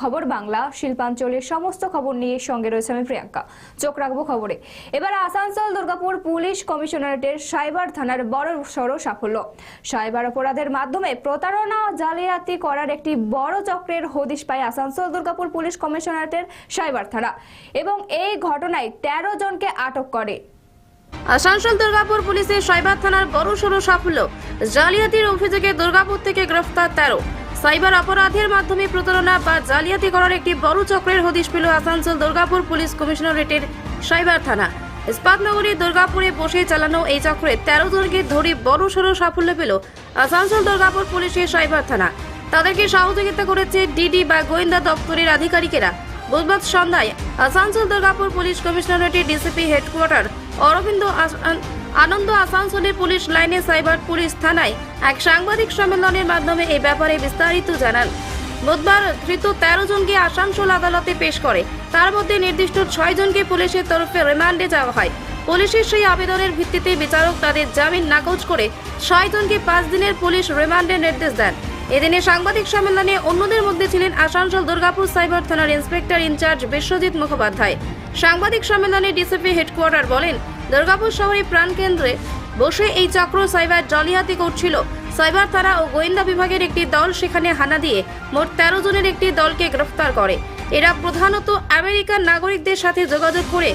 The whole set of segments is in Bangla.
খবর, বাংলা, শিল্পাঞ্চলের সমস্ত খবর নিয়ে সঙ্গে রয়েছে আমি প্রিয়াঙ্কা। চোখ রাখব খবরে। এবার আসানসোল, দুর্গাপুর পুলিশ কমিশনারেটের সাইবার থানার বড় সড় সাফল্য। সাইবার অপরাধের মাধ্যমে প্রতারণা জালিয়াতি করার একটি বড় চক্রের হদিশ পায় আসানসোল, দুর্গাপুর পুলিশ কমিশনারেটের সাইবার থানা এবং এই ঘটনায় তেরো জনকে আটক করে। আসানসোল, দুর্গাপুর পুলিশের সাইবার থানার বড় সড়ো সাফল্য। জালিয়াতির অভিযোগে দুর্গাপুর থেকে গ্রেফতার তেরো। সাইবার অপরাধের মাধ্যমে প্রতারণা বা জালিয়াতি করার একটি বড় চক্রের হদিশ পেল আসানসোল দুর্গাপুর পুলিশ কমিশনারেটের সাইবার থানা। ইস্পাতনগরী দুর্গাপুরে বসে চালানো এই চক্রে তেরো জনকে ধরে বড় সড়ো সাফল্য পেল আসানসোল দুর্গাপুর পুলিশের সাইবার থানা। তাদেরকে সহযোগিতা করেছে ডিডি বা গোয়েন্দা দপ্তরের আধিকারিকেরা। বুধবার সন্ধ্যায় আসানসোল দুর্গাপুর পুলিশ কমিশনারেটের ডিসিপি হেডকোয়ার্টার অরবিন্দ আনন্দ আসানসোলের পুলিশ লাইনে সাইবার পুলিশ থানায় এক সাংবাদিক সম্মেলনের মাধ্যমে এই ব্যাপারে বিস্তারিত জানান। বুধবার ধৃত তেরো জনকে আসানসোল আদালতে পেশ করে। তার মধ্যে নির্দিষ্ট ছয় জনকে পুলিশের তরফে রিমান্ডে যাওয়া হয়। পুলিশের সেই আবেদনের ভিত্তিতে বিচারক তাদের জামিন নাকচ করে ছয় জনকে পাঁচ দিনের পুলিশ রিমান্ডের নির্দেশ দেন। এদিনে সাংবাদিক সম্মেলনে অন্যদের মধ্যে ছিলেন আসানসোল দুর্গাপুর সাইবার থানার inspector in charge Biswajit Mukhopadhyay. সাংবাদিক সম্মেলনে ডিসিপি হেডকোয়ার্টার বলেন, দুর্গাপুর শহরে প্রাণকেন্দ্রে বসে এই চক্র সাইবার জালিয়াতি করছিল। সাইবার থানা ও গোয়েন্দা বিভাগের একটি দল সেখানে হানা দিয়ে মোট তেরো জনের একটি দলকে গ্রেফতার করে। এরা প্রধানত আমেরিকান নাগরিকদের সাথে যোগাযোগ করে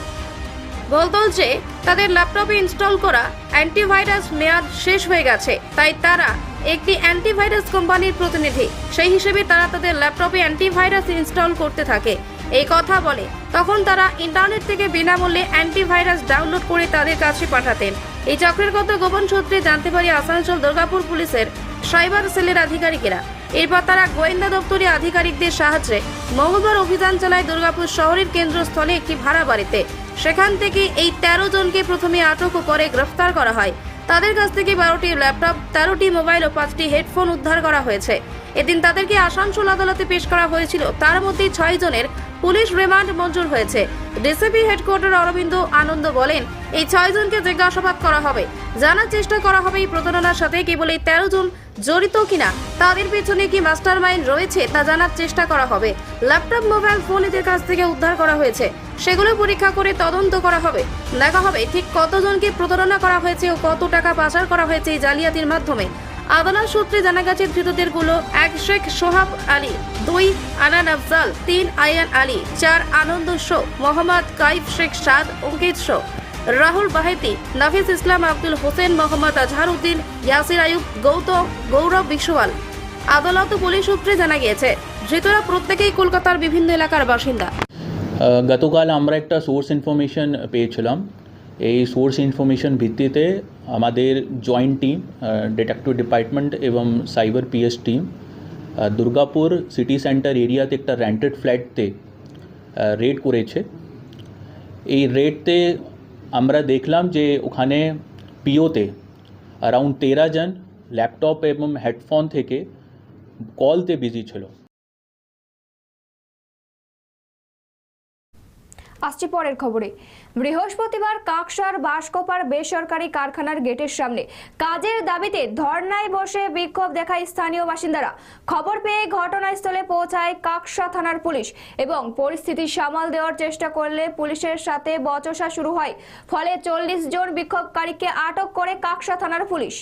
বলতো যে তাদের ল্যাপটপে ইনস্টল করা অ্যান্টিভাইরাস মেয়াদ শেষ হয়ে গেছে, তাই তারা একটি অ্যান্টিভাইরাস কোম্পানির প্রতিনিধি। সেই হিসেবে তারা তাদের ল্যাপটপে অ্যান্টিভাইরাস ইনস্টল করতে থাকে। এই কথা বলে, তখন তারা ইন্টারনেট থেকে বিনামূল্যে অ্যান্টিভাইরাস ডাউনলোড করে তাদের কাছে পাঠাতেন। এই চক্রের কথা গোপন সূত্রে জানতে পারি আসানসোল দুর্গাপুর পুলিশের সাইবার সেলের আধিকারিকেরা। এরপর তারা গোয়েন্দা দপ্তরের আধিকারিকদের সাহায্যে মঙ্গলবার অভিযান চালায় দুর্গাপুর শহরের কেন্দ্রস্থলে একটি ভাড়া বাড়িতে। সেখান থেকে এই তেরো জনকে প্রথমে আটক ও পরে গ্রেফতার করা হয়। তাদের কাছ থেকে বারোটি ল্যাপটপ, তেরোটি মোবাইল ও পাঁচটি হেডফোন উদ্ধার করা হয়েছে। এদিন তাদেরকে আসানসোল আদালতে পেশ করা হয়েছিল। তার মধ্যে ছয় জনের পুলিশ রিমান্ড মঞ্জুর হয়েছে। ডিসিপি হেডকোয়ার্টার অরবিন্দ আনন্দ বলেন, এই ছয় জনকে জিজ্ঞাসাবাদ করা হবে। জানার চেষ্টা করা হবে এই প্রতারণার সাথে। কেবল এই তেরো জন জড়িত কিনা, তাদের পেছনে কি মাস্টার মাইন্ড রয়েছে তা জানার চেষ্টা করা হবে। ল্যাপটপ, মোবাইল, ফোন এদের কাছ থেকে উদ্ধার করা হয়েছে। সেগুলো পরীক্ষা করে তদন্ত করা হবে। দেখা হবে ঠিক কতজনকে প্রতারণা করা হয়েছে ও কত টাকা পাচার করা হয়েছে এই জালিয়াতির মাধ্যমে। আদালত সূত্রে জানা গেছে, ধৃতদেরগুলো এক শেখ সোহাব আলী, দুই আনান আফজাল, তিন আয়ান আলী, চার আনন্দ শো, মোহাম্মদ কাইফ শেখ সাদ, অঙ্কিত শো। রাহুল বাহেতি, নাফিস ইসলাম, আব্দুল হোসেন, মোহাম্মদ আজহার উদ্দিন ইয়াসির আয়ুব গৌতম, গৌরব বিশ্বয়াল আদালত পুলিশ সূত্রে জানা গিয়েছে, ধৃতরা প্রত্যেকেই কলকাতার বিভিন্ন এলাকার বাসিন্দা। গতকাল আমরা একটা সোর্স ইনফরমেশন পেয়েছিলাম। এই সোর্স ইনফরমেশন ভিত্তিতে আমাদের জয়েন্ট টিম ডিটেকটিভ ডিপার্টমেন্ট এবং cyber PS team Durgapur city centre এরিয়াতে একটা রেন্টেড ফ্ল্যাটতে রেড করেছে। এই রেডতে আমরা দেখলাম যে ওখানে পিওতে অ্যারাউন্ড তেরো জন ল্যাপটপ এবং হেডফোন থেকে কলতে বিজি ছিল। আসছি পরের খবরে। বৃহস্পতিবার কাকসার বাঁশকোপার বেসরকারি কারখানার গেটের সামনে কাজের দাবিতে ধর্নায় বসে বিক্ষোভ দেখায় স্থানীয় বাসিন্দারা। খবর পেয়ে ঘটনাস্থলে পৌঁছায় কাকসা থানার পুলিশ এবং পরিস্থিতি সামাল দেওয়ার চেষ্টা করলে পুলিশের সাথে বচসা শুরু হয়। ফলে চল্লিশ জন বিক্ষোভকারীকে আটক করে কাকসা থানার পুলিশ।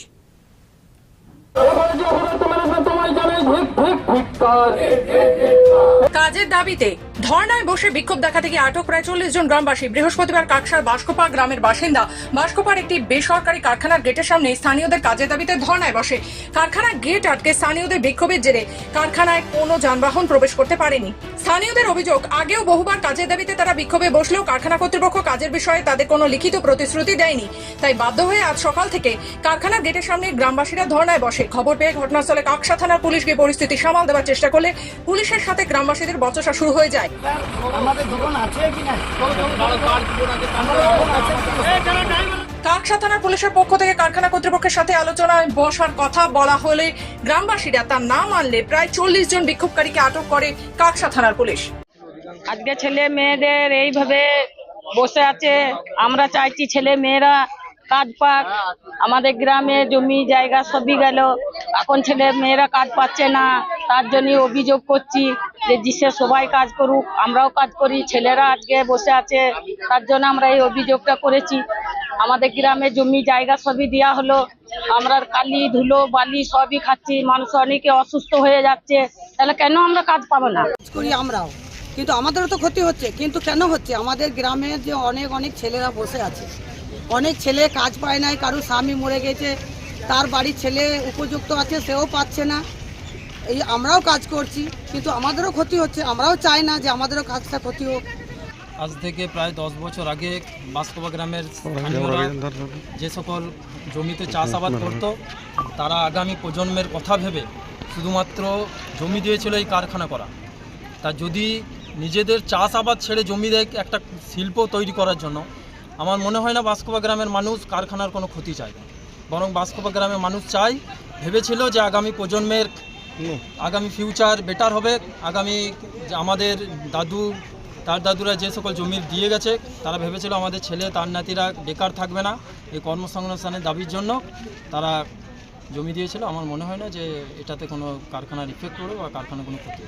কাজের দাবিতে ধর্নায় বসে বিক্ষোভ দেখা থেকে আটক প্রায় চল্লিশ জন গ্রামবাসী। বৃহস্পতিবার কাকসার বাসকোপা গ্রামের বাসিন্দা বাসকোপার একটি বেসরকারি কারখানার গেটের সামনে স্থানীয়দের কাজের দাবিতে ধর্নায় বসে। কারখানার গেট আটকে স্থানীয়দের বিক্ষোভের জেরে কারখানায় কোনো যানবাহন প্রবেশ করতে পারেনি। স্থানীয়দের অভিযোগ, আগেও বহুবার কাজের দাবিতে তারা বিক্ষোভে বসলেও কারখানা কর্তৃপক্ষ কাজের বিষয়ে তাদের কোনো লিখিত প্রতিশ্রুতি দেয়নি। তাই বাধ্য হয়ে আজ সকাল থেকে কারখানার গেটের সামনে গ্রামবাসীরা ধর্নায় বসে। খবর পেয়ে ঘটনাস্থলে কাকসা থানার পুলিশকে পরিস্থিতি সামাল দেওয়ার চেষ্টা করলে পুলিশের সাথে গ্রামবাসীদের বচসা শুরু হয়ে যায়। কাকসা থানার পুলিশের পক্ষ থেকে কারখানা কর্তৃপক্ষের সাথে আলোচনায় বসার কথা বলা হলে গ্রামবাসীরা তা না মানলে প্রায় চল্লিশ জন বিক্ষোভকারীকে আটক করে কাকসা থানার পুলিশ। আজকে ছেলে মেয়েদের এইভাবে বসে আছে। আমরা চাইছি ছেলে মেয়েরা কাজ পাক। আমাদের গ্রামে জমি, জায়গা সবই গেল। এখন ছেলে মেয়েরা কাজ পাচ্ছে না। তার জন্য অভিযোগ করছি যে জিসে সবাই কাজ করুক, আমরাও কাজ করি, ছেলেরা আজকে বসে আছে, তার জন্য আমরা এই অভিযোগটা করেছি। আমাদের গ্রামে জমি জায়গা সবই দেওয়া হলো, আমরা কালি, ধুলো, বালি সবই খাচ্ছি, মানুষ অনেকে অসুস্থ হয়ে যাচ্ছে, তাহলে কেন আমরা কাজ পাবো না? করি আমরাও, কিন্তু আমাদেরও তো ক্ষতি হচ্ছে, কিন্তু কেন হচ্ছে? আমাদের গ্রামে যে অনেক অনেক ছেলেরা বসে আছে। অনেক ছেলে কাজ পায় নাই, কারও স্বামী মরে গেছে, তার বাড়ির ছেলে উপযুক্ত আছে, সেও পাচ্ছে না। এই আমরাও কাজ করছি কিন্তু আমাদেরও ক্ষতি হচ্ছে আমরাও চাই না যে আমাদেরও কাজটা ক্ষতি হোক। আজ থেকে প্রায় দশ বছর আগে বাসকোবা গ্রামের যে সকল জমিতে চাষাবাদ করত তারা আগামী প্রজন্মের কথা ভেবে শুধুমাত্র জমি দিয়েছিল এই কারখানা করা। তা যদি নিজেদের চাষাবাদ ছেড়ে জমি দেয় একটা শিল্প তৈরি করার জন্য আমার মনে হয় না বাসকোবা গ্রামের মানুষ কারখানার কোনো ক্ষতি চায় না। বরং বাসকোবা গ্রামের মানুষ চায় ভেবেছিল যে আগামী প্রজন্মের আগামী ফিউচার বেটার হবে। আগামী আমাদের দাদু, তার দাদুরা যে সকল জমি দিয়ে গেছে, তারা ভেবেছিল আমাদের ছেলে, তার নাতিরা বেকার থাকবে না এই কর্মসংস্থানের দাবির জন্য। তারা জমি দিয়েছিল। আমার মনে হয় না যে এটাতে কোনো কারখানার ইফেক্ট পড়বে বা কারখানার কোনো ক্ষতি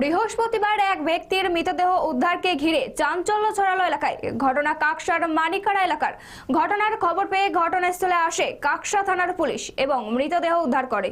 বৃহস্পতিবার এক ব্যক্তির মৃতদেহ উদ্ধারকে ঘিরে চাঞ্চল্য ছড়ালো এলাকায়। ঘটনা কাকসার মানিকাড়া এলাকার। ঘটনার খবর পেয়ে ঘটনাস্থলে আসে কাকসা থানার পুলিশ এবং মৃতদেহ উদ্ধার করে।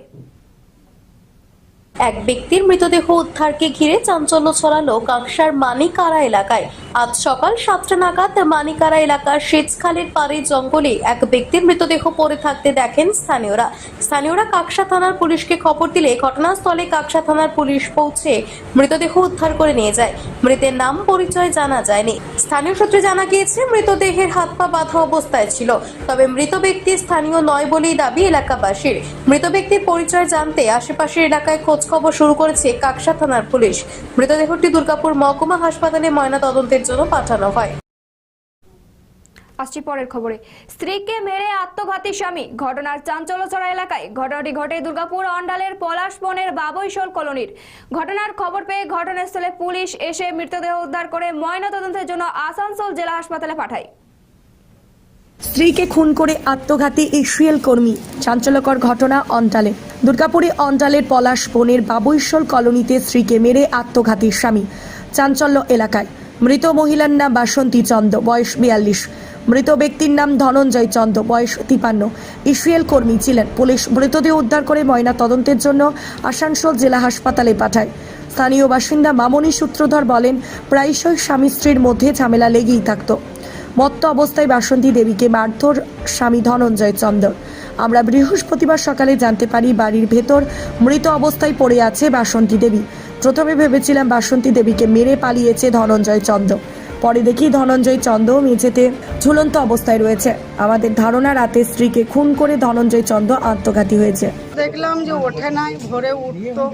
এক ব্যক্তির মৃতদেহ উদ্ধারকে ঘিরে চাঞ্চল্য ছড়ালো কাকসার মানিকারা এলাকায়। আজ সকাল সাতটা নাগাদ মানিকারা এলাকার সেচখালের পাড়ে জঙ্গলে এক ব্যক্তির মৃতদেহ পড়ে থাকতে দেখেন স্থানীয়রা। স্থানীয়রা কাকসা থানার পুলিশকে খবর দিলে ঘটনাস্থলে কাকসা থানার পুলিশ পৌঁছে মৃতদেহ উদ্ধার করে নিয়ে যায়। মৃতের নাম পরিচয় জানা যায়নি। স্থানীয় সূত্রে জানা গিয়েছে, মৃতদেহের হাত পা বাঁধা অবস্থায় ছিল, তবে মৃত ব্যক্তি স্থানীয় নয় বলেই দাবি এলাকাবাসীর। মৃত ব্যক্তির পরিচয় জানতে আশেপাশের এলাকায় খোঁজ খবর শুরু করেছে কাকসা থানার পুলিশ। মৃতদেহটি দুর্গাপুর মহকুমা হাসপাতালে ময়না তদন্তের জন্য পাঠানো হয়। আসছি পরের খবরে। স্ত্রীকে মেরে আত্মঘাতী স্বামী। ঘটনার চাঞ্চল্যচড়া এলাকায় ঘটনাটি ঘটে দুর্গাপুর অন্ডালের পলাশ পলাশবনের বাবৈশোল কলোনির। ঘটনার খবর পেয়ে ঘটনাস্থলে পুলিশ এসে মৃতদেহ উদ্ধার করে ময়নাতদন্তের জন্য আসানসোল জেলা হাসপাতালে পাঠায়। স্ত্রীকে খুন করে আত্মঘাতী ইসরায়েল কর্মী। চাঞ্চল্যকর ঘটনা অন্টালে। দুর্গাপুরে অন্টালের পলাশ বনের বাবৈশ্বর কলোনিতে স্ত্রীকে মেরে আত্মঘাতী স্বামী। চাঞ্চল্য এলাকায়। মৃত মহিলার নাম বাসন্তী চন্দ, বয়স বিয়াল্লিশ। মৃত ব্যক্তির নাম ধনঞ্জয় চন্দ, বয়স তিপান্ন। ইসরায়েল কর্মী ছিলেন। পুলিশ মৃতদেহ উদ্ধার করে ময়না তদন্তের জন্য আসানসোল জেলা হাসপাতালে পাঠায়। স্থানীয় বাসিন্দা মামনি সূত্রধর বলেন, প্রায়শই স্বামী স্ত্রীর মধ্যে ঝামেলা লেগেই থাকতো। মত্ত অবস্থায় বাসন্তী দেবীকে মারধর স্বামী ধনঞ্জয় চন্দ্র। আমরা বৃহস্পতিবার সকালে জানতে পারি বাড়ির ভেতর মৃত অবস্থায় পড়ে আছে বাসন্তী দেবী। প্রথমে ভেবেছিলাম বাসন্তী দেবীকে মেরে পালিয়েছে ধনঞ্জয় চন্দ্র। পরে দেখি ধনঞ্জয় চন্দ্র মেঝেতে ঝুলন্ত অবস্থায় রয়েছে। আমাদের ধারণা, রাতে স্ত্রীকে খুন করে ধনঞ্জয় চন্দ্র আত্মঘাতী হয়েছে। দেখলাম যে ওঠে নাই, ভোরে উঠতো।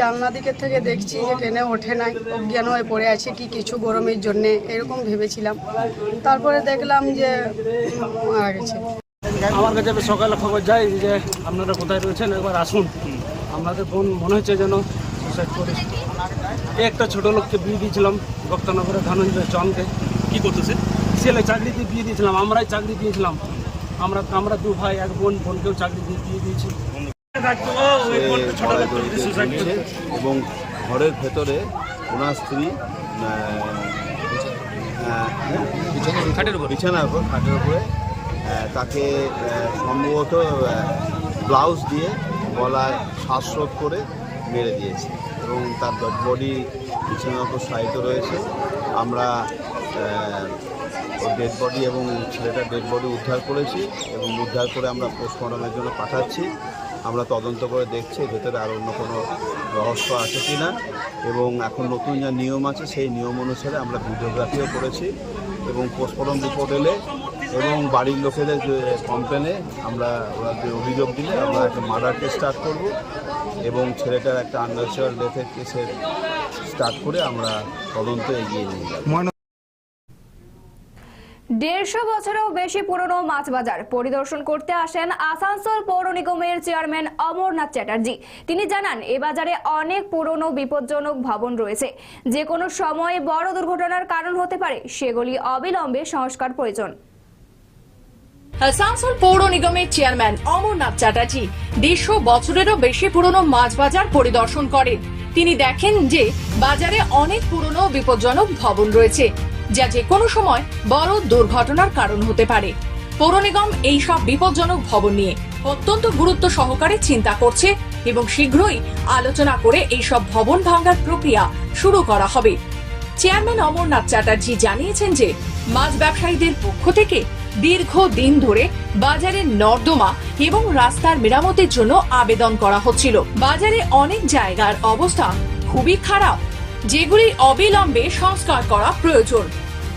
জানলা দিকের থেকে দেখছি যে ট্রেনে ওঠে নাই অজ্ঞান হয়ে পড়ে আছে কি কিছু গরমের জন্যে এরকম ভেবেছিলাম। তারপরে দেখলাম যে মারা গেছে। আমার কাছে সকালে খবর যাই যে আপনারা কোথায় রয়েছেন? একবার আসুন। আপনাদের বোন মনে হচ্ছে যেন সুসাইড করে। একটা ছোট লোককে বিয়ে দিয়েছিলাম ভক্তনগরে ধনঞ্জয় চন্দকে কি করতেছে? ছেলে চাকরি দিয়ে বিয়ে দিয়েছিলাম আমরাই চাকরি দিয়েছিলাম। আমরা আমরা দু ভাই এক বোন বোনকেও চাকরি দিয়ে বিয়ে দিয়েছি। এবং ঘরের ভেতরে ওনার স্ত্রী বিছানার উপর খাটের উপরে তাকে সম্ভবত ব্লাউজ দিয়ে গলায় শ্বাসরোধ করে মেরে দিয়েছে এবং তার ডেড বডি বিছানার উপর সাহিত্য রয়েছে। আমরা ডেড বডি এবং ছেলেটার ডেড বডি উদ্ধার করেছি এবং উদ্ধার করে আমরা পোস্টমর্টমের জন্য পাঠাচ্ছি। আমরা তদন্ত করে দেখছি ভেতরে আর অন্য কোনো রহস্য আছে কি না এবং এখন নতুন যা নিয়ম আছে, সেই নিয়ম অনুসারে আমরা ভিডিওগ্রাফিও করেছি এবং পোস্টমর্টম রিপোর্ট এলে এবং বাড়ির লোকেদের যে কমপ্লেনে আমরা ওরা যে অভিযোগ দিলে আমরা একটা মার্ডার কেস স্টার্ট করব এবং ছেলেটার একটা আন্ডারচুয়াল ডেথের কেসের স্টার্ট করে আমরা তদন্ত এগিয়ে নিয়ে যাব। দেড়শো বছরেও বেশি পুরনো মাছ বাজার পরিদর্শন করতে আসেন আসানসোল পৌর নিগমের চেয়ারম্যান অমরনাথ চ্যাটার্জি। তিনি জানান, এ বাজারে অনেক পুরনো বিপজ্জনক ভবন রয়েছে। যে কোনো সময়ে বড় দুর্ঘটনার কারণ হতে পারে, সেগুলি অবিলম্বে সংস্কার প্রয়োজন। আসানসোল পৌর নিগমের চেয়ারম্যান অমরনাথ চ্যাটার্জি দেড়শো বছরেরও বেশি পুরনো মাছ বাজার পরিদর্শন করেন। তিনি দেখেন যে, বাজারে অনেক পুরনো বিপজ্জনক ভবন রয়েছে। যা যে কোনো সময় বড় দুর্ঘটনার কারণ হতে পারে। পৌর নিগম এই সব বিপজ্জনক ভবন নিয়ে অত্যন্ত গুরুত্ব সহকারে চিন্তা করছে এবং শীঘ্রই আলোচনা করে এই সব ভবন ভাঙার প্রক্রিয়া শুরু করা হবে। চেয়ারম্যান অমরনাথ চ্যাটার্জি জানিয়েছেন যে মাছ ব্যবসায়ীদের পক্ষ থেকে দীর্ঘ দিন ধরে বাজারের নর্দমা এবং রাস্তার মেরামতের জন্য আবেদন করা হচ্ছিল। বাজারে অনেক জায়গার অবস্থা খুবই খারাপ। যেগুলি অবিলম্বে সংস্কার করা প্রয়োজন।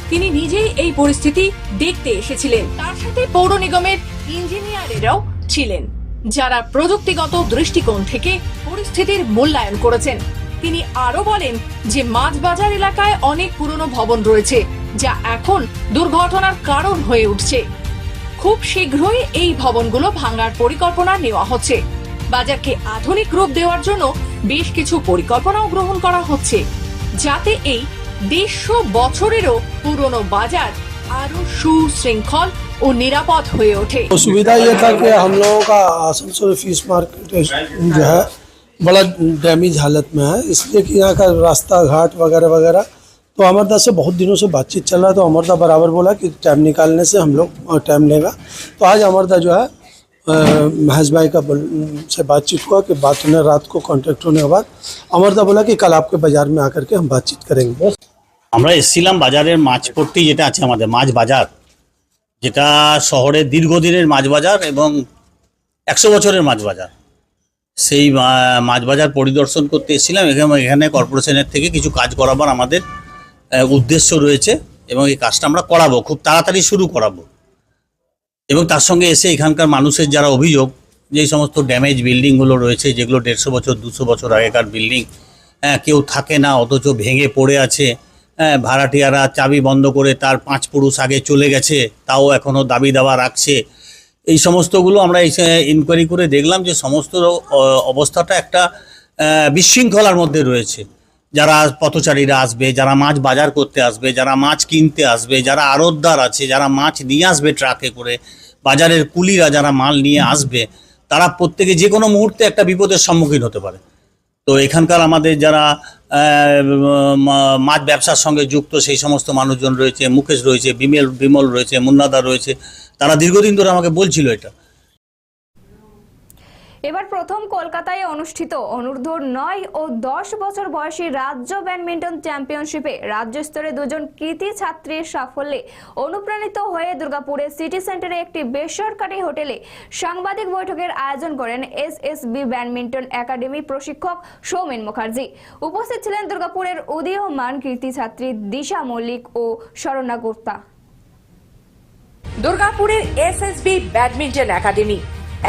তিনি নিজেই এই পরিস্থিতি দেখতে এসেছিলেন। তার সাথে পৌর নিগমের ইঞ্জিনিয়ারেরাও ছিলেন, যারা প্রযুক্তিগত দৃষ্টিকোণ থেকে পরিস্থিতির মূল্যায়ন করেছেন। তিনি আরও বলেন যে মাছ বাজার এলাকায় অনেক পুরনো ভবন রয়েছে, যা এখন দুর্ঘটনার কারণ হয়ে উঠছে। খুব শীঘ্রই এই ভবনগুলো ভাঙার পরিকল্পনা নেওয়া হচ্ছে। বাজারকে আধুনিক রূপ দেওয়ার জন্য বেশ কিছু পরিকল্পনাও গ্রহণ করা হচ্ছে যাতে এই দেড়শো বছরেরও পুরনো বাজার আরো সুশৃঙ্খল ও নিরাপদ হয়ে ওঠে तो सुविधा ये था कि हम लोगों का आसनसोल फिश मार्केट जो है बड़ा डैमेज हालत में है इसलिए कि यहाँ का रास्ता घाट वगैरह वगैरह तो अमरदा से बहुत दिनों से बातचीत चल रहा है तो अमरदा बराबर बोला कि टाइम निकालने से हम लोग टाइम लेगा तो आज अमरदा जो है अ, महेश भाई का बोल- से बातचीत हुआ कि बात होने रात को कांटेक्ट होने के बाद अमरदा बोला कि कल आपके बाज़ार में आकर के हम बातचीत करेंगे আমরা এসছিলাম বাজারের মাছ পট্টি যেটা আছে আমাদের মাছ বাজার যেটা শহরের দীর্ঘদিনের মাছ বাজার এবং একশো বছরের মাছ বাজার সেই মা- মাছ বাজার পরিদর্শন করতে এসেছিলাম এখানে এখানে কর্পোরেশনের থেকে কিছু কাজ করাবার আমাদের আহ, উদ্দেশ্য রয়েছে এবং এই কাজটা আমরা করাবো খুব তাড়াতাড়ি শুরু করাবো এবং তার সঙ্গে এসে এখানকার মানুষের যারা অভিযোগ যে সমস্ত ড্যামেজ বিল্ডিংগুলো রয়েছে, যেগুলো দেড়শো বছর, দুশো বছর আগেকার বিল্ডিং হ্যাঁ কেউ থাকে না, অথচ ভেঙে পড়ে আছে হ্যাঁ ভাড়াটিয়ারা চাবি বন্ধ করে তার পাঁচ পুরুষ আগে চলে গেছে, তাও এখনও দাবি দাবা রাখছে। এই সমস্তগুলো আমরা এই ইনকোয়ারি করে দেখলাম যে সমস্ত অবস্থাটা একটা বিশৃঙ্খলার মধ্যে রয়েছে। যারা পথচারীরা আসবে, যারা মাছ বাজার করতে আসবে, যারা মাছ কিনতে আসবে, যারা আড়তদার আছে, যারা মাছ নিয়ে আসবে ট্রাকে করে, বাজারের কুলিরা যারা মাল নিয়ে আসবে, তারা প্রত্যেকে যে কোনো মুহূর্তে একটা বিপদের সম্মুখীন হতে পারে। তো এখানকার আমাদের যারা মাছ ব্যবসার সঙ্গে যুক্ত সেই সমস্ত মানুষজন রয়েছে, মুকেশ রয়েছে, বিমল বিমল রয়েছে, মুন্নাদা রয়েছে, তারা দীর্ঘদিন ধরে আমাকে বলছিল এটা। এবার প্রথম কলকাতায় অনুষ্ঠিত অনূর্ধ্ব নয় ও দশ বছর বয়সী রাজ্য ব্যাডমিন্টন চ্যাম্পিয়নশিপে রাজ্য স্তরে দুজন কৃতি ছাত্রীর সাফল্যে অনুপ্রাণিত হয়ে দুর্গাপুরের সিটি সেন্টারে একটি বেসরকারি হোটেলে সাংবাদিক বৈঠকের আয়োজন করেন S S B badminton academy প্রশিক্ষক সৌমেন মুখার্জি। উপস্থিত ছিলেন দুর্গাপুরের উদীয়মান কৃতি ছাত্রী দিশা মল্লিক ও শরণা গুপ্তা। দুর্গাপুরের এসএসবি ব্যাডমিন্টন একাডেমি,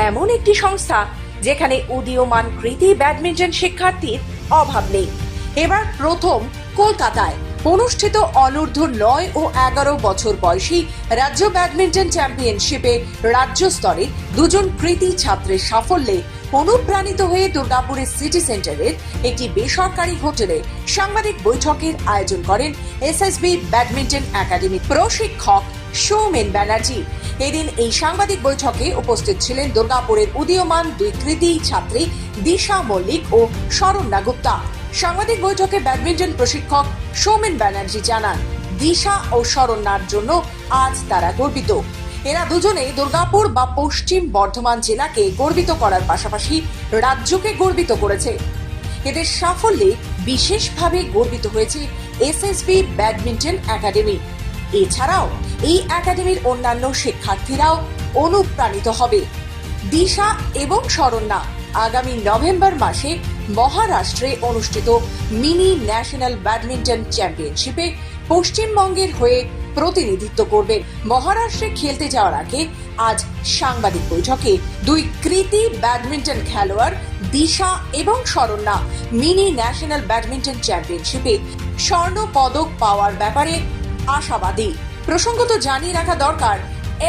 এমন একটি সংস্থা যেখানে উদীয়মান কৃতি ব্যাডমিন্টন শিক্ষার্থীর অভাব নেই। এবার প্রথম কলকাতায় অনুষ্ঠিত অনূর্ধ্ব নয় ও এগারো বছর বয়সী রাজ্য ব্যাডমিন্টন চ্যাম্পিয়নশিপে রাজ্য স্তরে দুজন কৃতি ছাত্রের সাফল্যে অনুপ্রাণিত হয়ে দুর্গাপুরের সিটি সেন্টারের একটি বেসরকারি হোটেলে সাংবাদিক বৈঠকের আয়োজন করেন এসএসবি ব্যাডমিন্টন একাডেমি প্রশিক্ষক সৌমেন ব্যানার্জি। এদিন এই সাংবাদিক বৈঠকে উপস্থিত ছিলেন দুর্গাপুরের উদীয়মান দুই কৃতি ছাত্রী দিশা মল্লিক ও শরণ্যা গুপ্তা। সাংবাদিক বৈঠকে ব্যাডমিন্টন প্রশিক্ষক সৌমেন ব্যানার্জি জানান, দিশা ও শরণ্যার জন্য আজ তারা গর্বিত। এরা দুজনে দুর্গাপুর বা পশ্চিম বর্ধমান জেলাকে গর্বিত করার পাশাপাশি রাজ্যকে গর্বিত করেছে। এদের সাফল্যে বিশেষভাবে গর্বিত হয়েছে এসএসবি ব্যাডমিন্টন একাডেমি। এছাড়াও এই একাডেমির অন্যান্য শিক্ষার্থীরাও অনুপ্রাণিত হবে। দিশা এবং শরণ্যা আগামী নভেম্বর মাসে মহারাষ্ট্রে অনুষ্ঠিত মিনি ন্যাশনাল ব্যাডমিন্টন চ্যাম্পিয়নশিপে পশ্চিমবঙ্গের হয়ে প্রতিনিধিত্ব করবেন মহারাষ্ট্রে খেলতে যাওয়ার আগে আজ সাংবাদিক বৈঠকে দুই কৃতি ব্যাডমিন্টন খেলোয়াড় দিশা এবং শরণ্যা মিনি ন্যাশনাল ব্যাডমিন্টন চ্যাম্পিয়নশিপে স্বর্ণ পদক পাওয়ার ব্যাপারে আশাবাদী প্রসঙ্গত জানিয়ে রাখা দরকার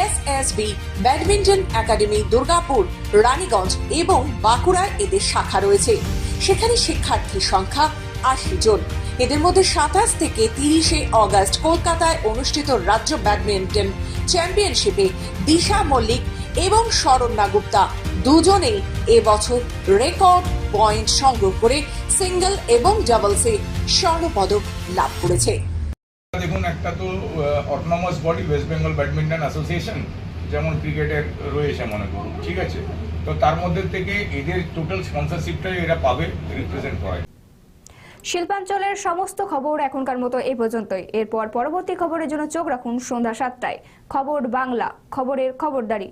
SSB badminton academy, Durgapur, Raniganj এবং বাঁকুড়ায় এদের শাখা রয়েছে। সেখানে শিক্ষার্থীর সংখ্যা আশি জন। এদের মধ্যে সাতাশ থেকে তিরিশে অগস্ট কলকাতায় অনুষ্ঠিত রাজ্য ব্যাডমিন্টন চ্যাম্পিয়নশিপে দিশা মল্লিক এবং শরণ্যা গুপ্তা দুজনেই এবছর রেকর্ড পয়েন্ট সংগ্রহ করে সিঙ্গল এবং ডাবলসে স্বর্ণপদক লাভ করেছে। দেখুন, একটা তো autonomous body West Bengal badminton association যেমন ক্রিকেটের রয়েছে মনে করুন, ঠিক আছে? তো তার মধ্যে থেকে এদের টোটাল স্পন্সরশিপটাই এরা পাবে রিপ্রেজেন্ট করায়। শিল্পাঞ্চলের সমস্ত খবর এখনকার মতো এই পর্যন্তই। এরপর পরবর্তী খবরের জন্য চোখ রাখুন সন্ধ্যা সাতটায়। খবর বাংলা, খবরের খবরদারি।